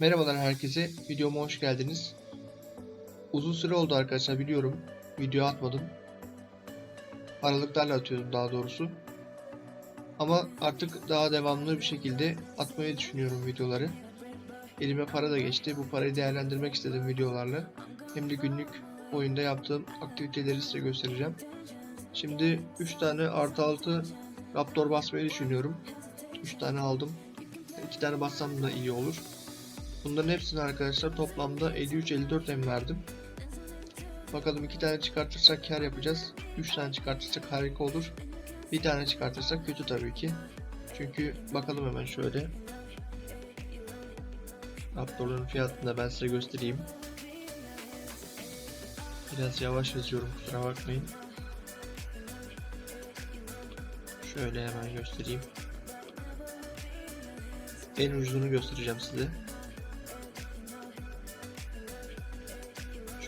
Merhabalar herkese, videoma hoş geldiniz. Uzun süre oldu arkadaşlar biliyorum, video atmadım. Aralıklarla atıyorum daha doğrusu. Ama artık daha devamlı bir şekilde atmayı düşünüyorum videoları. Elime para da geçti, bu parayı değerlendirmek istedim videolarla. Hem de günlük oyunda yaptığım aktiviteleri size göstereceğim. Şimdi 3 tane artı 6 Raptor basmayı düşünüyorum. 3 tane aldım. 2 tane bassam da iyi olur. Bunların hepsini arkadaşlar toplamda 53-54 em verdim. Bakalım 2 tane çıkartırsak kar yapacağız. 3 tane çıkartırsak harika olur. Bir tane çıkartırsak kötü tabii ki. Çünkü bakalım hemen şöyle. Raptorların fiyatını da ben size göstereyim. Biraz yavaş yazıyorum kusura bakmayın. Şöyle hemen göstereyim. En ucuzunu göstereceğim size.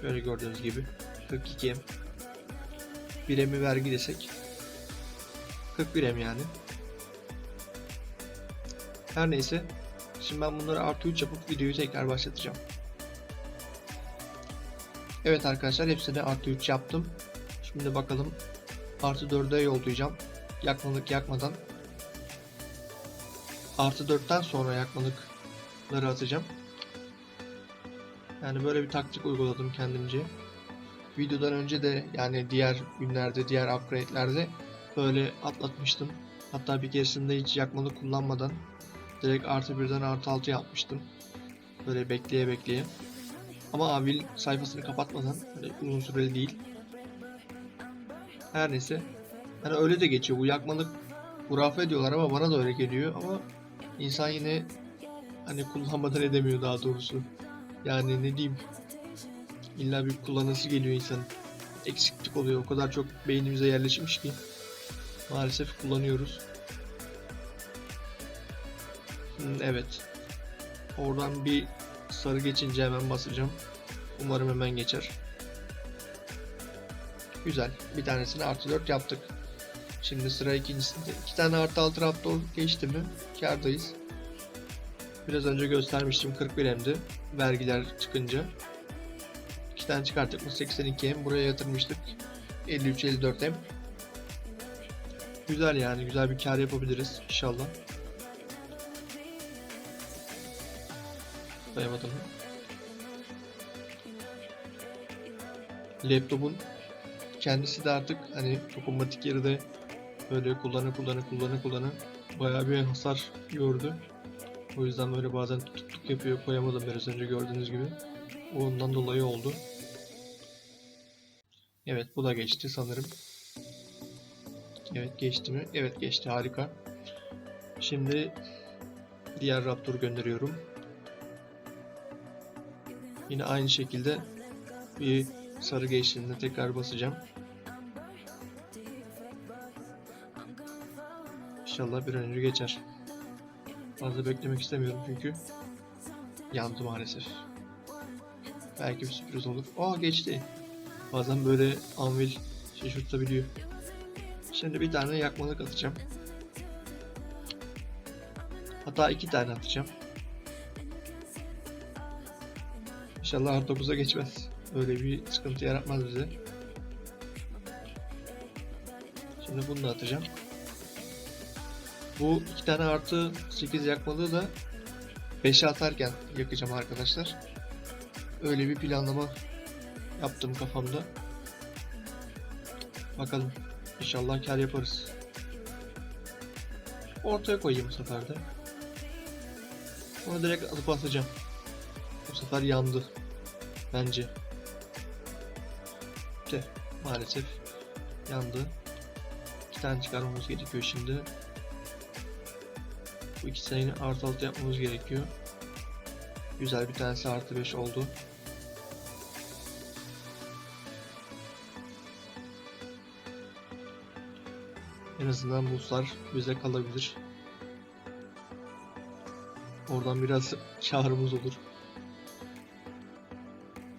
Şöyle gördüğünüz gibi 42 em. 1 emi vergi desek 41 em yani. Her neyse. Şimdi ben bunları artı 3 yapıp videoyu tekrar başlatacağım. Evet arkadaşlar hepsini artı 3 yaptım. Şimdi bakalım artı 4'e yollayacağım. Yakmalık yakmadan. Artı 4'ten sonra yakmalıkları atacağım. Yani böyle bir taktik uyguladım kendimce. Videodan önce de yani diğer günlerde, diğer upgrade'lerde böyle atlatmıştım. Hatta bir keresinde hiç yakmalı kullanmadan direkt artı birden artı altı yapmıştım. Böyle bekleye bekleye. Ama Avil sayfasını kapatmadan böyle uzun süreli değil. Her neyse. Yani öyle de geçiyor. Bu yakmalık hurafe diyorlar ama bana da öyle geliyor ama insan yine hani kullanmadan edemiyor daha doğrusu. Yani ne diyeyim illa bir kullanısı geliyor insanın. Eksiklik oluyor. O kadar çok beynimize yerleşmiş ki maalesef kullanıyoruz. Hmm, Evet. Oradan bir sarı geçince hemen basacağım. Umarım hemen geçer. Güzel. Bir tanesini artı 4 yaptık. Şimdi sıra ikincisinde. İki tane artı 6 Raptor geçti mi? Kardayız. Biraz önce göstermiştim 41 M'di. Vergiler çıkınca. İki tane çıkarttık mı 82 M. Buraya yatırmıştık. 53-54 M. Güzel yani. Güzel bir kar yapabiliriz inşallah. Dayamadım. Laptopun kendisi de artık hani dokunmatik yeri de böyle kullanı kullanı kullanı kullanı bayağı bir hasar gördü. O yüzden böyle bazen tutukluk yapıyor koyamadım biraz önce gördüğünüz gibi. Ondan dolayı oldu. Evet bu da geçti sanırım. Evet geçti mi? Evet geçti harika. Şimdi diğer Raptor gönderiyorum. Yine aynı şekilde bir sarı geçtiğinde tekrar basacağım. İnşallah bir önce geçer. Fazla beklemek istemiyorum çünkü yandı maalesef. Belki bir sürpriz olur. Aa geçti. Bazen böyle anvil şaşırtabiliyor. Şimdi bir tane yakmalık atacağım. Hatta iki tane atacağım. İnşallah artı 9'a geçmez. Öyle bir sıkıntı yaratmaz bize. Şimdi bunu da atacağım. Bu iki tane artı 8 yakmalığı da 5'e atarken yakacağım arkadaşlar. Öyle bir planlama yaptım kafamda. Bakalım. İnşallah kar yaparız. Ortaya koyayım bu sefer de. Onu direkt alıp atacağım. Bu sefer yandı. Bence. De maalesef yandı. İki tane çıkarmamız gerekiyor şimdi. Bu iki sayını artı altı yapmamız gerekiyor. Güzel bir tanesi artı 5 oldu. En azından buzlar bize kalabilir. Oradan biraz çağrımız olur.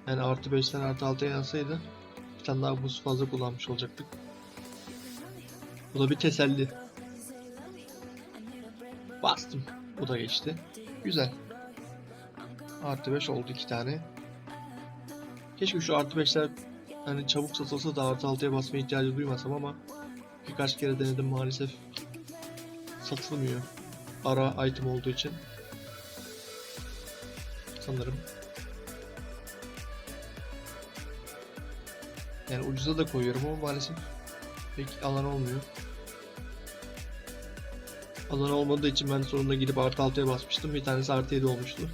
Yani artı 5'ten artı 6'ya yansaydı bir tane daha buz fazla kullanmış olacaktık. Bu da bir teselli. Bastım. Bu da geçti. Güzel. Artı 5 oldu iki tane. Keşke şu artı 5'ler hani çabuk satılsa da artı 6'ya basma ihtiyacı duymasam ama birkaç kere denedim maalesef satılmıyor. Ara item olduğu için. Sanırım. Yani ucuza da koyuyorum ama maalesef pek alan olmuyor. Alan olmadığı için ben sonunda gidip artı 6'ya basmıştım. Bir tanesi artı 7 olmuştu.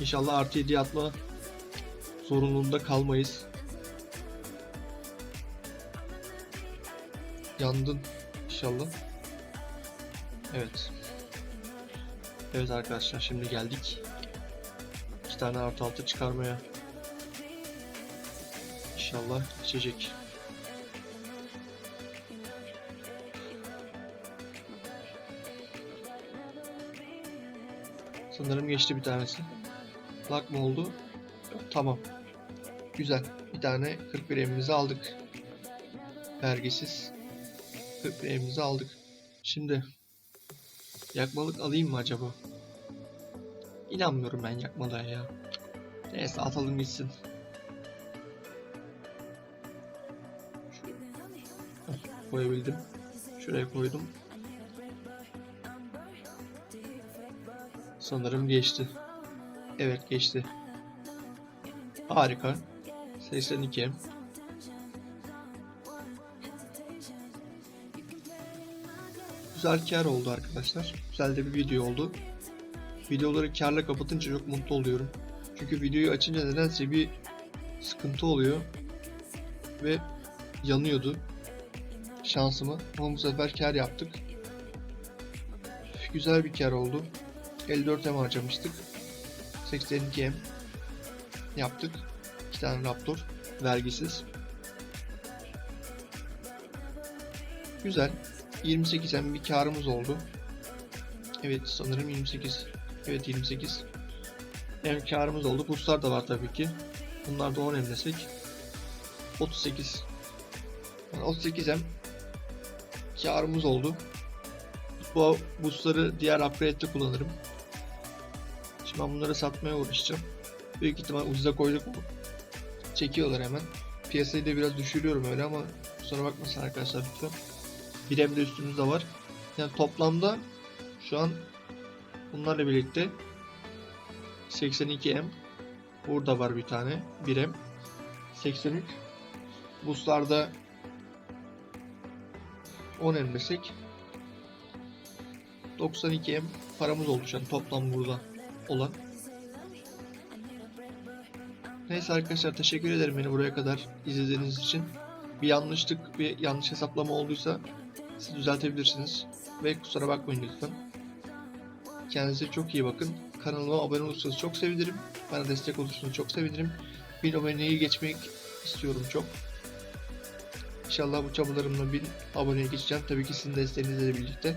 İnşallah artı 7'ye atma zorunluluğunda kalmayız. Yandın inşallah. Evet. Evet arkadaşlar şimdi geldik. İki tane artı altı çıkarmaya. İnşallah geçecek. Sanırım geçti bir tanesi. Lak mı oldu? Tamam. Güzel. Bir tane 41 emimizi aldık. Vergisiz. 41 emimizi aldık. Şimdi yakmalık alayım mı acaba? İnanmıyorum ben yakmalığa ya. Neyse atalım gitsin. Koyabildim. Şuraya koydum. Sanırım geçti. Evet geçti. Harika. 82. Güzel kar oldu arkadaşlar. Güzel de bir video oldu. Videoları karla kapatınca çok mutlu oluyorum. Çünkü videoyu açınca nedense bir sıkıntı oluyor. Ve yanıyordu şansıma. Ama bu sefer kar yaptık. Güzel bir kar oldu. 54 M harcamıştık. 82 M yaptık. 2 tane Raptor vergisiz. Güzel. 28 M bir karımız oldu. Evet sanırım 28. Evet 28. Hem karımız oldu. Boostlar da var tabii ki. Bunlar da 10 M desek. 38. Yani 38 M karımız oldu. Bu boostları diğer upgrade'de kullanırım. Şimdi ben bunları satmaya uğraşacağım. Büyük ihtimal ucuza koyduk mu? Çekiyorlar hemen. Piyasayı da biraz düşürüyorum öyle ama kusura bakmasın arkadaşlar lütfen. Bir hem de üstümüzde var. Yani toplamda şu an bunlarla birlikte 82M burada var bir tane 1M 83 Boostlarda 10 M desek 92M paramız oldu şu an toplam burada olan. Neyse arkadaşlar teşekkür ederim beni buraya kadar izlediğiniz için. Bir yanlışlık, bir yanlış hesaplama olduysa siz düzeltebilirsiniz. Ve kusura bakmayın lütfen. Kendinize çok iyi bakın. Kanalıma abone olursanız çok sevinirim. Bana destek olursanız çok sevinirim. Bin aboneyi geçmek istiyorum çok. İnşallah bu çabalarımla bin aboneye geçeceğim. Tabii ki sizin desteğinizle birlikte.